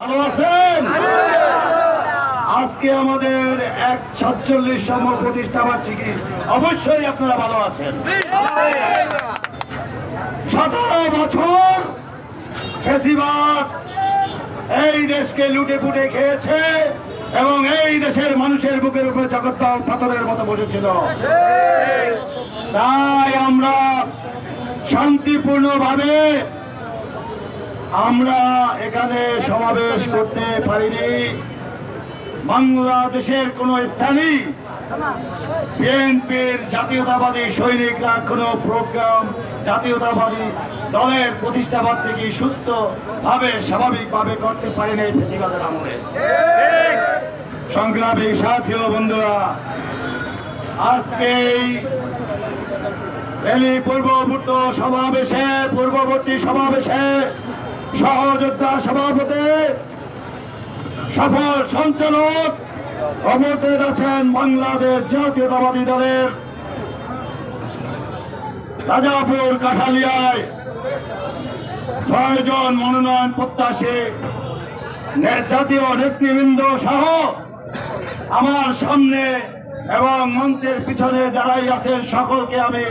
ভালো আছেন আজকে আমাদের এক সাতচল্লিশ সম প্রতিষ্ঠা বার্ষিকী। অবশ্যই আপনারা ভালো আছেন। সতেরো বছর ফেসিবাদ এই দেশকে লুটে পুটে খেয়েছে এবং এই দেশের মানুষের বুকের উপরে জগৎ পাথরের মতো বসেছিল। তাই আমরা শান্তিপূর্ণভাবে আমরা এখানে সমাবেশ করতে পারিনি। বাংলাদেশের কোন স্থানই বিএনপির জাতীয়তাবাদী সৈনিকরা কোন প্রোগ্রাম, জাতীয়তাবাদী দলের প্রতিষ্ঠাবাদ থেকে সুস্থ ভাবে স্বাভাবিকভাবে করতে পারেনি এই প্রতিবাদের আমলে। সংগ্রামী সাথী ও বন্ধুরা, আজকে এই পূর্ববর্ত সমাবেশে, পূর্ববর্তী সমাবেশে সহযোদ্ধা সভাপতি, সফল সঞ্চালক উপস্থিত আছেন বাংলাদেশ জাতীয়তাবাদী দলের রাজাপুর কাঠালিয়ায়। ছয়জন মনোনয়ন প্রত্যাশী জাতীয় নেতৃবৃন্দ সহ আমার সামনে এবং মঞ্চের পিছনে যারাই আছেন সকলকে আমি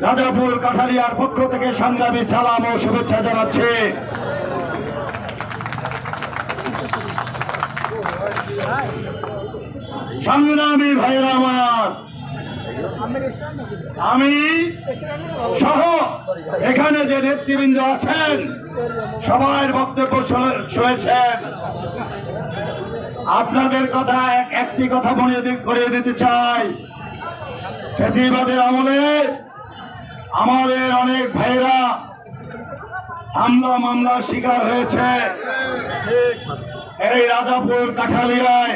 রাজাপুর, কাঠালিয়ার পক্ষ থেকে সংগ্রামী সালাম ও শুভেচ্ছা জানাচ্ছে। সংগ্রামী ভাইয়েরা আমার, আমি সহ এখানে যে নেতৃবৃন্দ আছেন সবার বক্তব্য শুনে- শুনেছেন। আপনাদের কথা এক- একটি কথা মনে করিয়ে দিতে চাই। ফেসিবাদের আমলে আমাদের অনেক ভাইরা হামলা মামলার শিকার হয়েছে। এই রাজাপুর, কাঠালিয়ায়।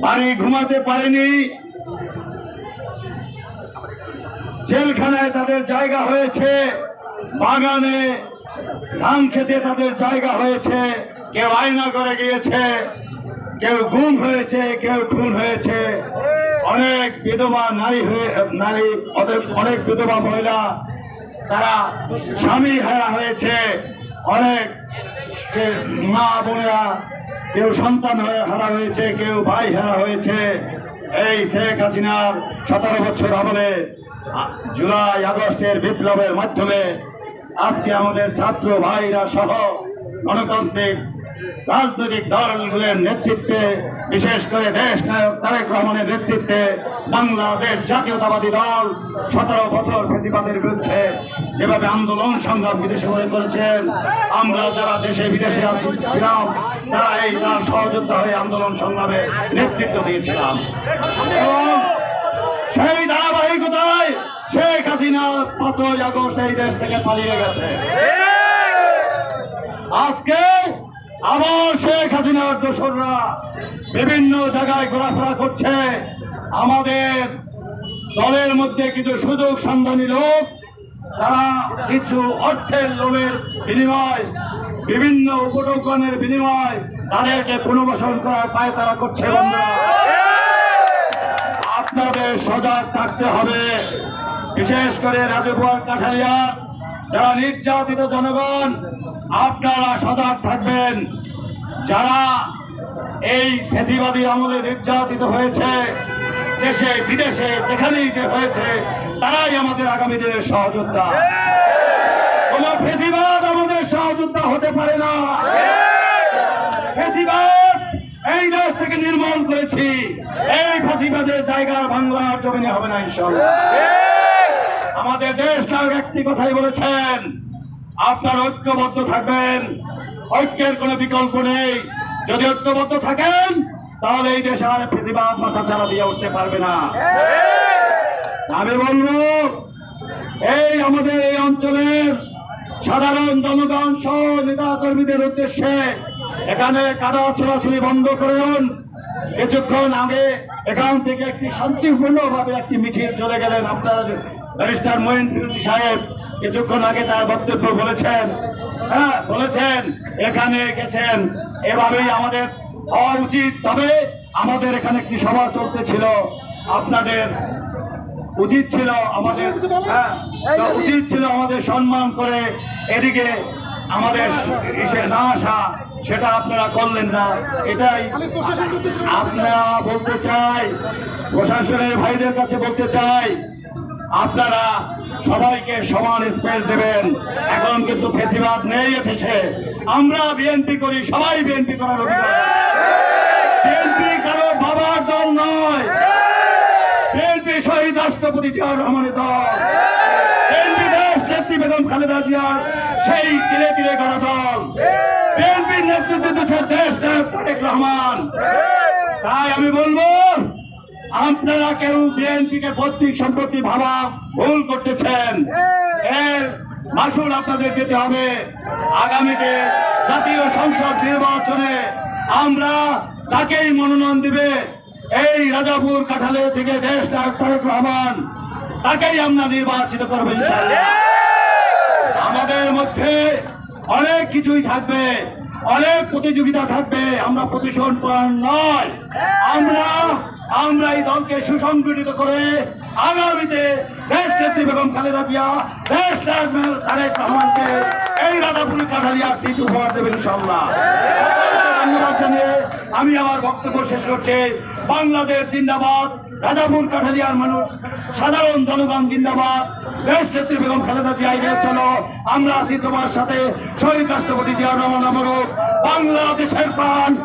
বাড়ি ঘুমাতে পারেনি। জেলখানায় তাদের জায়গা হয়েছে। বাগানে ধান খেতে তাদের জায়গা হয়েছে। কেউ আয়না করে গিয়েছে, কেউ গুম হয়েছে, কেউ খুন হয়েছে। অনেক বিধবা নারী হয়ে, নারী, অনেক বিধবা মহিলা, তারা স্বামী হারা হয়েছে। অনেক মা বোনেরা, কেউ সন্তান হারা হয়েছে, কেউ ভাই হারা হয়েছে। এই শেখ হাসিনার সতেরো বছর আমলে জুলাই আগস্টের বিপ্লবের মাধ্যমে আজকে আমাদের ছাত্র ভাইরা সহ গণতান্ত্রিক রাজনৈতিক দলগুলোর নেতৃত্বে, বিশেষ করে দেশ নায়ক তারেক রহমানের নেতৃত্বে বাংলাদেশ জাতীয়তাবাদী দল সতেরো বছর প্রতিবাদের বিরুদ্ধে যেভাবে আন্দোলন সংগ্রাম বিদেশে করে করেছেন আমরা যারা দেশে বিদেশে আছি, ছিলাম, তারা এই তার সহযোদ্ধা হয়ে আন্দোলন সংগ্রামে নেতৃত্ব দিয়েছিলাম। এবং সেই ধারাবাহিকতায় শেখ হাসিনা পাঁচই আগস্ট এই দেশ থেকে পালিয়ে গেছে। আজকে আবার শেখ হাসিনার দোসররা বিভিন্ন জায়গায় ঘোরাফেরা করছে। আমাদের দলের মধ্যে কিছু সুযোগ সন্ধানী লোক, তারা কিছু অর্থের লোভের বিনিময়, বিভিন্ন উপটোকনের বিনিময় তাদেরকে পুনর্বাসন করার পায় তারা করছে আপনাদের সজাগ থাকতে হবে। বিশেষ করে রাজভুয়ার কাঠালিয়া যারা নির্যাতিত জনগণ, আপনারা সজাগ থাকবেন। যারা এই ফেসিবাদী আমলে নির্যাতিত হয়েছে, দেশে, বিদেশে, যেখানেই যে হয়েছে, তারাই আমাদের আগামী দিনের সহযোদ্ধা। কোন ফেসিবাদ আমাদের সহযোদ্ধা হতে পারে না। এই দেশ থেকে নির্মাণ করেছি। এই ফেসিবাদের জায়গা বাংলার জমিনে হবে না ইনশাল্লাহ আমাদের দেশ নায়ক একটি কথাই বলেছেন, আপনার ঐক্যবদ্ধ থাকবেন। ঐক্যের কোনো বিকল্প নেই। যদি ঐক্যবদ্ধ থাকেন, তাহলে এই দেশে আর ফেসিবাদ মাথা চারা দিয়ে উঠতে পারবে না। আমি বলব, এই আমাদের এই অঞ্চলের সাধারণ জনগণ সহ নেতা কর্মীদের উদ্দেশ্যে এখানে কাদা ছোড়াছুড়ি বন্ধ করুন। কিছুক্ষণ আগে এখান থেকে একটি শান্তিপূর্ণভাবে একটি মিছিল চলে গেলেন আপনার ব্যারিস্টার মহিন সিদ্দিকী সাহেব কিছুক্ষণ আগে তার বক্তব্য বলেছেন। হ্যাঁ বলেছেন এখানে গেছেন। এভাবেই আমাদের হওয়া উচিত তবে আমাদের এখানে একটি সভা চলতেছিল। আপনাদের উচিত ছিল আমাদের হ্যাঁ, উচিত ছিল আমাদের সম্মান করে এদিকে আমাদের এসে না আসা সেটা আপনারা করলেন না। এটাই আপনারা বলতে চাই প্রশাসনের ভাইদের কাছে বলতে চাই আপনারা সবাইকে সমান স্পেস দেবেন। এখন কিন্তু ফেসিবাদ নেই এসেছে আমরা বিএনপি করি, সবাই বিএনপি করার বিএনপি কারও বাবার দল নয়। বিএনপি শহীদ রাষ্ট্রপতি জিয়াউর রহমানের দল। বিএনপি দেশ নেত্রী বেগম খালেদা জিয়ার সেই ধীরে ধীরে গড়া দল। বিএনপির নেতৃত্ব দেশ নায়ক তারেক রহমান। তাই আমি বলব আপনারা কেউ বিএনপিকে পৈতৃক সম্পত্তি ভাবা ভুল করতেছেন। এর মাসুল আপনাদের যেতে হবে। আগামীতে জাতীয় সংসদ নির্বাচনে আমরা তাকেই মনোনয়ন দিবে এই রাজাপুর কাঠালে থেকে দেশ তারেক রহমান তাকেই আমরা নির্বাচিত করব আমাদের মধ্যে অনেক কিছুই থাকবে অনেক প্রতিযোগিতা থাকবে আমরা প্রতিশোধ নয়। আমরা আমরা এই দলকে সুসংগঠিত করে আগামীতে দেশ নেত্রী বেগম খালেদা জিয়া, দেশ তারেক রহমানকে এই রাধাপুরি কাঠালিয়া সিট উপহার দেবেন ইনশাল্লাহ ধন্যবাদ জানিয়ে আমি আমার বক্তব্য শেষ করছি। বাংলাদেশ জিন্দাবাদ, রাজাপুর কাঠালিয়ার মানুষ, সাধারণ জনগণ জিন্দাবাদ, দেশ নেত্রী বেগম খালেদা জিয়া এগিয়ে চলো। আমরা আছি তোমার সাথে। শহীদ রাষ্ট্রপতি জিয়া রহমান আমরক বাংলাদেশের প্রাণ।